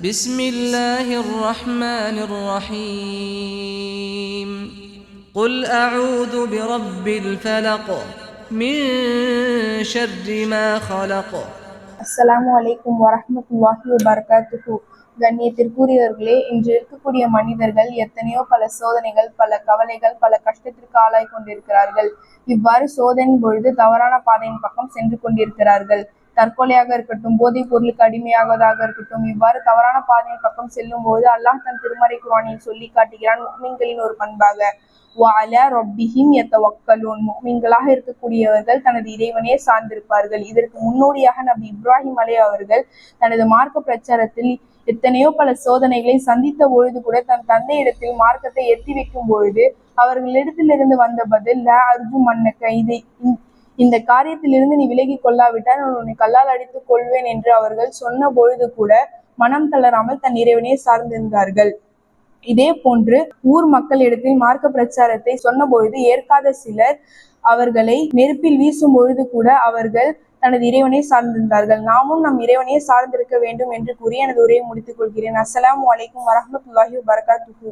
بسم الله الرحمن الرحيم قل أعوذ برب الفلق من شر ما خلق அஸ்ஸலாமு அலைக்கும் வரஹ்மத்துல்லாஹி வபரகாத்துஹு கண்ணியத்திற்குரியவர்களே இன்று இருக்கக்கூடிய மனிதர்கள் எத்தனையோ பல சோதனைகள் பல கவலைகள் பல கஷ்டத்திற்கு ஆளாய் கொண்டிருக்கிறார்கள் இவ்வாறு சோதனையின் பொழுது தவறான பாதையின் பக்கம் சென்று கொண்டிருக்கிறார்கள் தற்கொலையாக இருக்கட்டும் போதைப் பொருளுக்கு அடிமையாவதாக இருக்கட்டும் இவ்வாறு தவறான பாதையின் பக்கம் செல்லும் போது அல்லாஹ் தன் திருமறை குரானில் சொல்லி காட்டுகிறான் முக்மீன்களின் ஒரு பண்பாக வால ரொப்பிஹிம் எத்தவக்கலூன் முக்மீன்களாக இருக்கக்கூடியவர்கள் தனது இறைவனே சார்ந்திருப்பார்கள். இதற்கு முன்னோடியாக நபி இப்ராஹிம் அலை அவர்கள் தனது மார்க்க பிரச்சாரத்தில் எத்தனையோ பல சோதனைகளை சந்தித்த பொழுது கூட தன் தந்தையிடத்தில் மார்க்கத்தை எத்தி வைக்கும் பொழுது அவர்களிடத்திலிருந்து வந்த பதில் ல அர்ஜு மன்னக்க இதை இந்த- காரியத்திலிருந்து நீ விலகி கொள்ளாவிட்டால் நான் உன்னை கல்லால் அடித்துக் கொள்வேன் என்று அவர்கள் சொன்ன பொழுது கூட மனம் தளராமல் தன் இறைவனை சார்ந்திருந்தார்கள். இதே போன்று ஊர் மக்களிடத்தில் மார்க்க பிரச்சாரத்தை சொன்னபொழுது ஏற்காத சிலர் அவர்களை நெருப்பில் வீசும் பொழுது கூட அவர்கள் தனது இறைவனை சார்ந்திருந்தார்கள். நாமும் நம் இறைவனையே சார்ந்திருக்க வேண்டும் என்று கூறி எனது உரையை முடித்துக் கொள்கிறேன். அஸ்லாம் வலைக்கும் வரஹ்மத்துல்லாஹி வரகாத்து